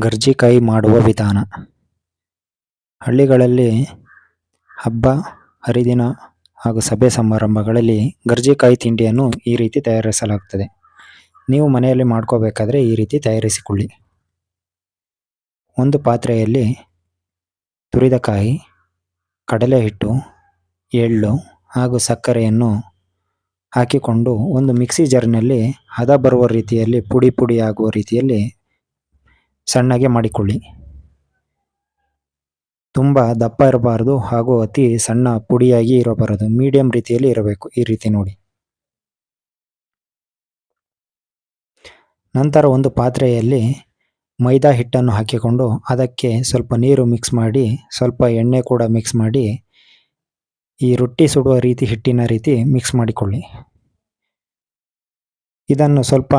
ಗರ್ಜಿಕಾಯಿ ಮಾಡುವ ವಿಧಾನ. ಹಳ್ಳಿಗಳಲ್ಲಿ ಹಬ್ಬ, ಹರಿದಿನ ಹಾಗೂ ಸಭೆ ಸಮಾರಂಭಗಳಲ್ಲಿ ಗರ್ಜಿಕಾಯಿ ತಿಂಡಿಯನ್ನು ಈ ರೀತಿ ತಯಾರಿಸಲಾಗುತ್ತದೆ ನೀವು ಮನೆಯಲ್ಲಿ ಮಾಡ್ಕೋಬೇಕಾದ್ರೆ ಈ ರೀತಿ ತಯಾರಿಸಿಕೊಳ್ಳಿ. ಒಂದು ಪಾತ್ರೆಯಲ್ಲಿ ತುರಿದ ಕಾಯಿ ಕಡಲೆ ಹಿಟ್ಟು ಎಳ್ಳು ಹಾಗೂ ಸಕ್ಕರೆಯನ್ನು ಹಾಕಿಕೊಂಡು ಒಂದು ಮಿಕ್ಸಿ ಜಾರ್ನಲ್ಲಿ ಹದ ಬರುವ ರೀತಿಯಲ್ಲಿ ಪುಡಿ ಪುಡಿ ರೀತಿಯಲ್ಲಿ ಸಣ್ಣಗೆ ಮಾಡಿಕೊಳ್ಳಿ. ತುಂಬ ದಪ್ಪ ಇರಬಾರದು ಹಾಗೂ ಅತಿ ಸಣ್ಣ ಪುಡಿಯಾಗಿ ಇರಬಾರದು. ಮೀಡಿಯಂ ರೀತಿಯಲ್ಲಿ ಇರಬೇಕು ಈ ರೀತಿ ನೋಡಿ. ನಂತರ ಒಂದು ಪಾತ್ರೆಯಲ್ಲಿ ಮೈದಾ ಹಿಟ್ಟನ್ನು ಹಾಕಿಕೊಂಡು ಅದಕ್ಕೆ ಸ್ವಲ್ಪ ನೀರು ಮಿಕ್ಸ್ ಮಾಡಿ, ಸ್ವಲ್ಪ ಎಣ್ಣೆ ಕೂಡ ಮಿಕ್ಸ್ ಮಾಡಿ, ಈ ರೊಟ್ಟಿ ಸುಡುವ ರೀತಿ ಹಿಟ್ಟಿನ ರೀತಿ ಮಿಕ್ಸ್ ಮಾಡಿಕೊಳ್ಳಿ. ಇದನ್ನು ಸ್ವಲ್ಪ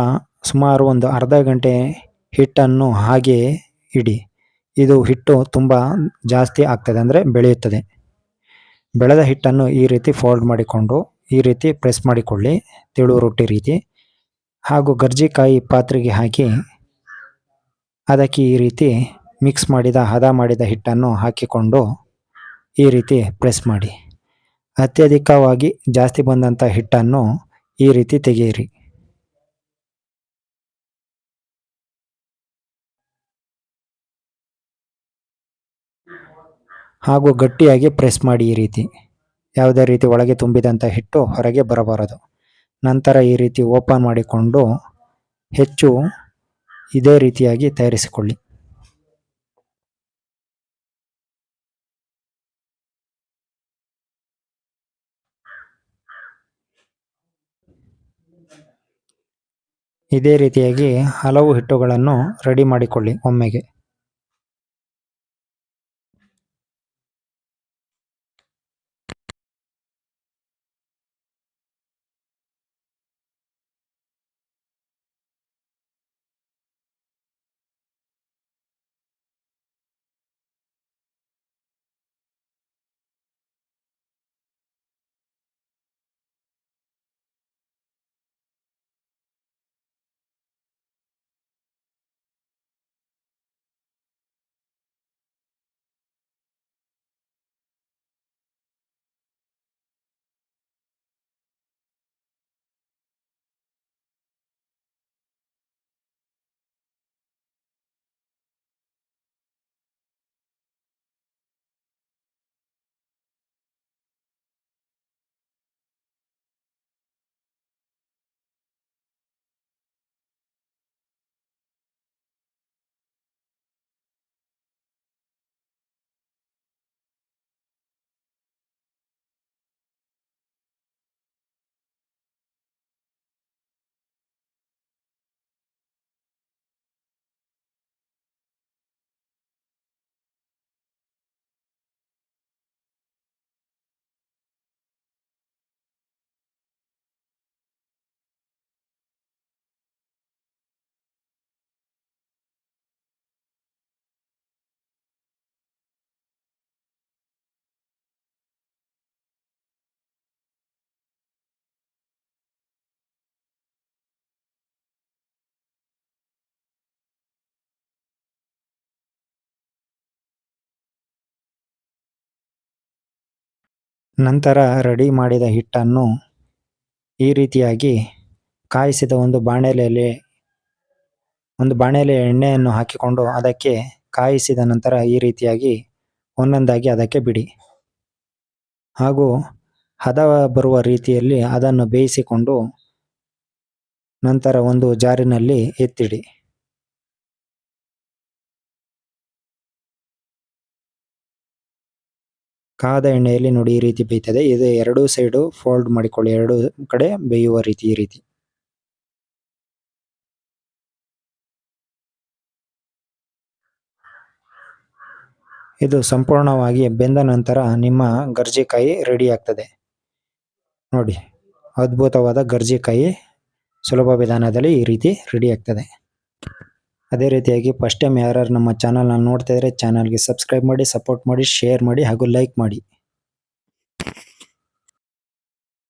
ಸುಮಾರು ಒಂದು ಅರ್ಧ ಗಂಟೆ ಹಿಟ್ಟನ್ನು ಹಾಗೆ ಇಡಿ. ಇದು ಹಿಟ್ಟು ತುಂಬ ಜಾಸ್ತಿ ಆಗ್ತದೆ ಅಂದರೆ ಬೆಳೆಯುತ್ತದೆ. ಬೆಳೆದ ಹಿಟ್ಟನ್ನು ಈ ರೀತಿ ಫೋಲ್ಡ್ ಮಾಡಿಕೊಂಡು, ಈ ರೀತಿ ಪ್ರೆಸ್ ಮಾಡಿಕೊಳ್ಳಿ. ತೆಳು ರೊಟ್ಟಿ ರೀತಿ. ಹಾಗೂ ಗರ್ಜಿಕಾಯಿ ಪಾತ್ರೆಗೆ ಹಾಕಿ, ಅದಕ್ಕೆ ಈ ರೀತಿ ಮಿಕ್ಸ್ ಮಾಡಿದ, ಹದ ಮಾಡಿದ ಹಿಟ್ಟನ್ನು ಹಾಕಿಕೊಂಡು ಈ ರೀತಿ ಪ್ರೆಸ್ ಮಾಡಿ. ಅತ್ಯಧಿಕವಾಗಿ ಜಾಸ್ತಿ ಬಂದಂಥ ಹಿಟ್ಟನ್ನು ಈ ರೀತಿ ತೆಗೆಯಿರಿ. ಹಾಗೂ ಗಟ್ಟಿಯಾಗಿ ಪ್ರೆಸ್ ಮಾಡಿ ಈ ರೀತಿ. ಯಾವುದೇ ರೀತಿ ಒಳಗೆ ತುಂಬಿದಂಥ ಹಿಟ್ಟು ಹೊರಗೆ ಬರಬಾರದು. ನಂತರ ಈ ರೀತಿ ಓಪನ್ ಮಾಡಿಕೊಂಡು ಹೆಚ್ಚು ಇದೇ ರೀತಿಯಾಗಿ ತಯಾರಿಸಿಕೊಳ್ಳಿ. ಇದೇ ರೀತಿಯಾಗಿ ಹಲವು ಹಿಟ್ಟುಗಳನ್ನು ರೆಡಿ ಮಾಡಿಕೊಳ್ಳಿ ಒಮ್ಮೆಗೆ. ನಂತರ ರೆಡಿ ಮಾಡಿದ ಹಿಟ್ಟನ್ನು ಈ ರೀತಿಯಾಗಿ ಕಾಯಿಸಿದ ಒಂದು ಬಾಣಲೆಯಲ್ಲಿ, ಒಂದು ಬಾಣಲೆ ಎಣ್ಣೆಯನ್ನು ಹಾಕಿಕೊಂಡು ಅದಕ್ಕೆ ಕಾಯಿಸಿದ ನಂತರ ಈ ರೀತಿಯಾಗಿ ಒಂದೊಂದಾಗಿ ಅದಕ್ಕೆ ಬಿಡಿ. ಹಾಗೂ ಹದ ಬರುವ ರೀತಿಯಲ್ಲಿ ಅದನ್ನು ಬೇಯಿಸಿಕೊಂಡು ನಂತರ ಒಂದು ಜಾರಿನಲ್ಲಿ ಎತ್ತಿಡಿ. ಕಾದ ಎಣ್ಣೆಯಲ್ಲಿ ನೋಡಿ ಈ ರೀತಿ ಬೇಯ್ತದೆ. ಇದು ಎರಡು ಸೈಡು ಫೋಲ್ಡ್ ಮಾಡಿಕೊಳ್ಳಿ. ಎರಡು ಕಡೆ ಬೇಯುವ ರೀತಿ, ಈ ರೀತಿ. ಇದು ಸಂಪೂರ್ಣವಾಗಿ ಬೆಂದ ನಂತರ ನಿಮ್ಮ ಗರ್ಜಿಕಾಯಿ ರೆಡಿ ಆಗ್ತದೆ. ನೋಡಿ, ಅದ್ಭುತವಾದ ಗರ್ಜಿಕಾಯಿ ಸುಲಭ ವಿಧಾನದಲ್ಲಿ ಈ ರೀತಿ ರೆಡಿ ಆಗ್ತದೆ. ಅದೇ ರೀತಿಯಾಗಿ ಫಸ್ಟ್ ಟೈಮ್ ಯಾರು ನಮ್ಮ ಚಾನಲ್ನ ನೋಡ್ತಾ ಇದ್ರೆ ಚಾನಲ್ಗೆ ಸಬ್ಸ್ಕ್ರೈಬ್ ಮಾಡಿ ಸಪೋರ್ಟ್ ಮಾಡಿ ಶೇರ್ ಮಾಡಿ ಹಾಗೂ ಲೈಕ್ ಮಾಡಿ.